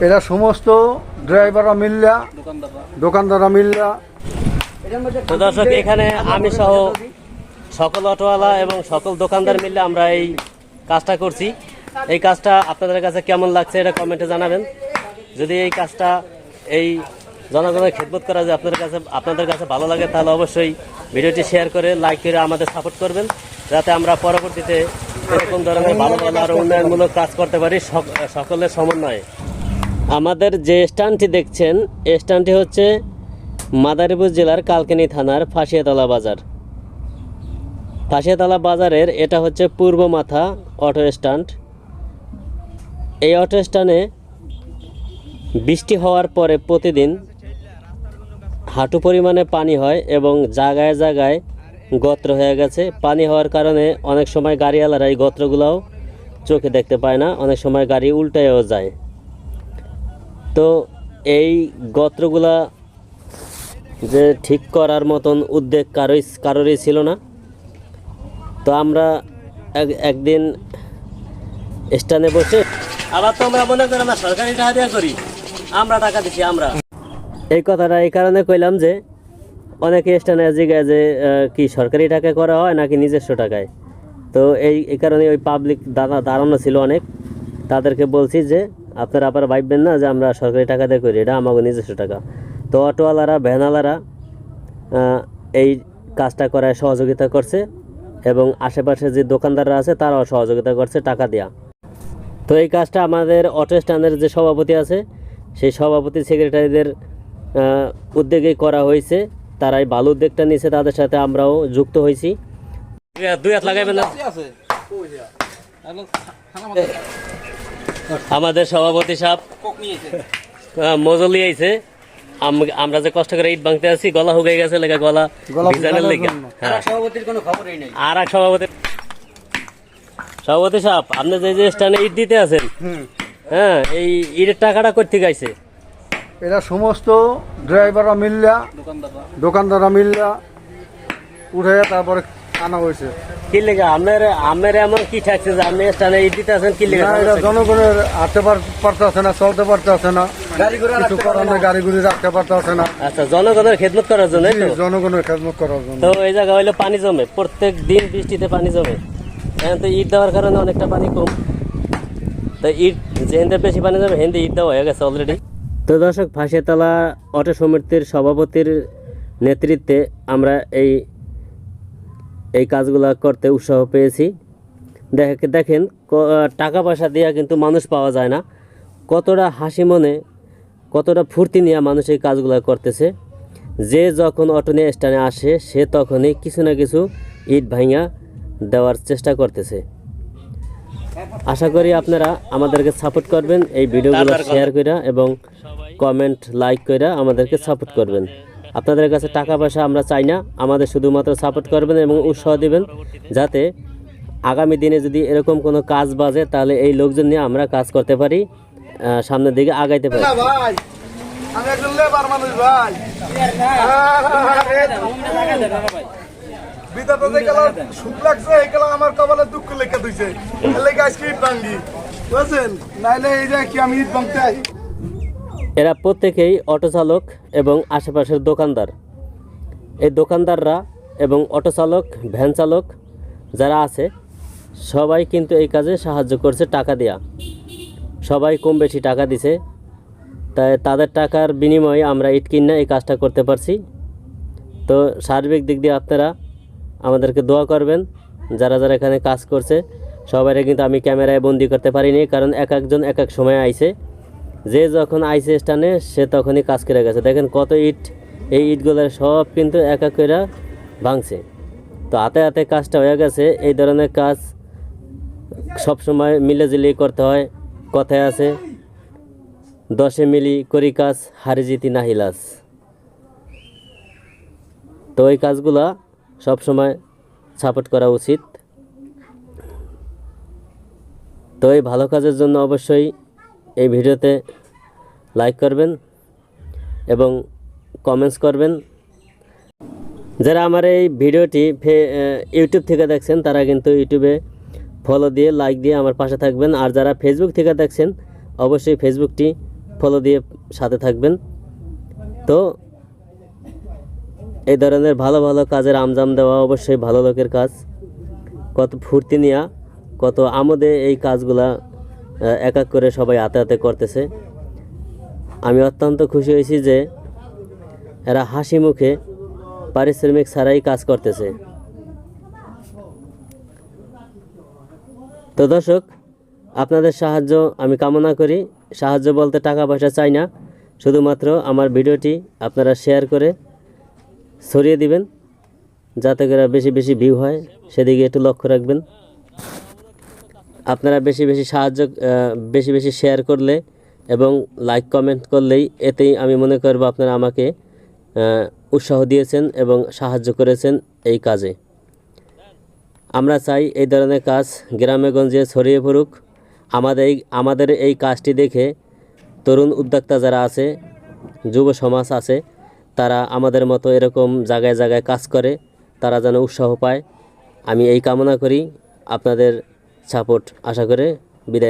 এরা সমস্ত ড্রাইভাররা মিল্লা, দোকানদাররা মিল্লা। দর্শক, এখানে আমি সহ সকল অটোওয়ালা এবং সকল দোকানদার মিলে আমরা এই কাজটা করছি। এই কাজটা আপনাদের কাছে কেমন লাগছে এটা কমেন্টে জানাবেন। যদি এই কাজটা এই জনগণের খেদমত করা যায় আপনাদের কাছে আপনাদের কাছে ভালো লাগে, তাহলে অবশ্যই ভিডিওটি শেয়ার করে, লাইক করে আমাদের সাপোর্ট করবেন। যাতে আমরা পরবর্তীতে এরকম ধরনের ভালো ভালো আরও উন্নয়নমূলক কাজ করতে পারি সক- সকলের সমন্বয়ে। আমাদের যে স্ট্যান্ডটি দেখছেন, এই স্ট্যান্ডটি হচ্ছে মাদারীপুর জেলার কালকিনি থানার ফাঁসিয়াতলা বাজার। ফাঁসিয়াতলা বাজারের এটা হচ্ছে পূর্ব মাথা অটো স্ট্যান্ড। এই অটো স্ট্যান্ডে বৃষ্টি হওয়ার পরে প্রতিদিন হাঁটু পরিমাণে পানি হয় এবং জায়গায় জায়গায় গত্র হয়ে গেছে। পানি হওয়ার কারণে অনেক সময় গাড়িওয়ালারা এই গত্রগুলোও চোখে দেখতে পায় না, অনেক সময় গাড়ি উল্টায়ও যায়। তো এই গত্রগুলা যে ঠিক করার মতন উদ্বেগ কারোই কারোরই ছিল না। তো আমরা এক- একদিন স্ট্যান্ডে বসে আবার তো আমরা মনে করি আমরা সরকারি টাকা দেওয়া করি। আমরা টাকা দিচ্ছি আমরা। এই কথাটা এই কারণে কইলাম যে অনেকে স্ট্যান্ডে জিগায় যে কি সরকারি টাকা করা হয় নাকি নিজস্ব টাকায়। তো এই এই কারণে ওই পাবলিক দাঁড়া দাঁড়ানো ছিল অনেক। তাদেরকে বলছি যে আপনারা আবার ভাববেন না যে আমরা সরকারি টাকা দিয়ে করি এটা আমাকে নিজস্ব টাকা। তো অটোওয়ালারা ভ্যানওয়ালারা এই কাজটা করায় সহযোগিতা করছে এবং আশেপাশে যে দোকানদাররা আছে তারাও সহযোগিতা করছে টাকা দেওয়া তো এই কাজটা আমাদের অটো স্ট্যান্ডের যে সভাপতি আছে সেই সভাপতি সেক্রেটারিদের উদ্যোগেই করা হয়েছে। তারাই ভালো উদ্যোগটা নিয়েছে তাদের সাথে আমরাও যুক্ত হয়েছি। দুই হাত লাগাইবেন না? আমাদের সভাপতি সাহেব মজলি আইছে আমরা যে কষ্ট করে ইট ভাঙতে আছি গলা হুগে গেছে লেগে গলা ভিজানোর লেগে। হ্যাঁ। সভাপতির কোনো খবরই আর এক সভাপতি সভাপতি সাহেব আপনি যে যে স্থানে ইট দিতে আছেন হ্যাঁ এই ইটের টাকাটা করতে গাইছে এরা সমস্ত ড্রাইভাররা মিল্লা দোকানদাররা। মিল্লা উঠে তারপরে আনা হয়েছে। কি লেগে? আপনার আপনার এমন কি ঠাকছে যে আপনি স্থানে ইট দিতে কি লেগে? জনগণের হাঁটতে পার- পারতেছে না চলতে পারতেছে না। কিছু করার নেই, গাড়ি গুড়ি রাখতে পারতেছে না। আচ্ছা জনগণের খেদমত করার জন্য জনগণের খেদমত করার জন্য। তো এই জায়গা হইল পানি জমে। প্রত্যেক দিন বৃষ্টিতে পানি জমে। এখন তো ইট দেওয়ার কারণে অনেকটা পানি কম। তো ইট যেহেন্দে বেশি পানি জমে হেন্দে ইট দেওয়া হয়ে গেছে অলরেডি তো দর্শক ফাঁসিতলা অটো সমিতির সভাপতির নেতৃত্বে আমরা এই এই কাজগুলো করতে উৎসাহ পেয়েছি। দেখ দেখেন টাকা পয়সা দিয়ে কিন্তু মানুষ পাওয়া যায় না। কতটা হাসি মনে কতটা ফুর্তি নিয়ে মানুষ এই কাজগুলো করতেছে। যে যখন অটো নিয়ে স্ট্যান্ডে আসে সে তখনই কিছু না কিছু ইট ভাঙা দেওয়ার চেষ্টা করতেছে। আশা করি আপনারা আমাদেরকে সাপোর্ট করবেন এই ভিডিওগুলো শেয়ার কইরা এবং কমেন্ট লাইক কইরা আমাদেরকে সাপোর্ট করবেন। আপনাদের কাছে টাকা পয়সা আমরা চাই না। আমাদের শুধুমাত্র সাপোর্ট করবেন এবং উৎসাহ দেবেন যাতে আগামী দিনে যদি এরকম কোনো কাজ বাজে, তাহলে এই লোকজন নিয়ে আমরা কাজ করতে পারি সামনের দিকে আগাইতে পারি। আমার কপালে দুঃখ লেখা আজকে ইট ভাঙ্গি। বুঝছেন? নাইলে এই যে কি আমি ইট ভাঙতে এরা প্রত্যেকেই অটো চালক এবং আশেপাশের দোকানদার। এই দোকানদাররা এবং অটো চালক ভ্যান চালক যারা আছে, সবাই কিন্তু এই কাজে সাহায্য করছে টাকা দেয়া। সবাই কম বেশি টাকা দিছে, তাই তাদের টাকার বিনিময়ে আমরা ইট কিনা এই কাজটা করতে পারছি। তো সার্বিক দিক দিয়ে আপনারা আমাদেরকে দোয়া করবেন, যারা যারা এখানে কাজ করছে সবাই কিন্তু আমি ক্যামেরায় বন্দি করতে পারিনি, কারণ এক একজন এক এক সময় আইছে। যে যখন আইসে স্টানে সে তখনই কাজ করে গেছে। দেখেন কত ইট, এই ইটগুলোর সব কিন্তু এক এক করে ভাঙছে। তো হাতে হাতে কাজটা হয়ে গেছে। এই ধরনের কাজ সব সময় মিলেঝিলি করতে হয়। কথায় আছে, দশে মিলি করি কাজ, হারি জিতি নাহিলাস তো এই কাজগুলা সবসময় সাপোর্ট করা উচিত। তো এই ভালো কাজের জন্য অবশ্যই এই ভিডিওতে লাইক করবেন এবং কমেন্টস করবেন। যারা আমার এই ভিডিওটি ইউটিউব থেকে দেখছেন, তারা কিন্তু ইউটিউবে ফলো দিয়ে লাইক দিয়ে আমার পাশে থাকবেন। আর যারা ফেসবুক থেকে দেখছেন, অবশ্যই ফেসবুকটি ফলো দিয়ে সাথে থাকবেন। তো এই ধরনের ভালো ভালো কাজের আমজাম দেওয়া অবশ্যই ভালো লোকের কাজ। কত ফুর্তি নেওয়া কত আমোদে এই কাজগুলা এক এক করে সবাই হাতে হাতে করতেছে। আমি অত্যন্ত খুশি হয়েছি যে এরা হাসি মুখে পারিশ্রমিক ছাড়াই কাজ করতেছে। তো দর্শক, আপনাদের সাহায্য আমি কামনা করি। সাহায্য বলতে টাকা পয়সা চাই না। শুধুমাত্র আমার ভিডিওটি আপনারা শেয়ার করে ছড়িয়ে দিবেন, যাতে করে বেশি বেশি ভিউ হয়। সেদিকে একটু লক্ষ্য রাখবেন। আপনারা বেশি বেশি সাহায্য বেশি বেশি শেয়ার করলে এবং লাইক কমেন্ট করলেই এতেই আমি মনে করব আপনারা আমাকে উৎসাহ দিয়েছেন এবং সাহায্য করেছেন এই কাজে। আমরা চাই এই ধরনের কাজ গ্রামে গঞ্জে ছড়িয়ে পড়ুক। আমাদের এই আমাদের এই কাজটি দেখে তরুণ উদ্যোক্তা যারা আছে, যুব সমাজ আছে, তারা আমাদের মতো এরকম জায়গায় জায়গায় কাজ করে, তারা যেন উৎসাহ পায়। আমি এই কামনা করি। আপনাদের সাপোর্ট আশা করে বিদায়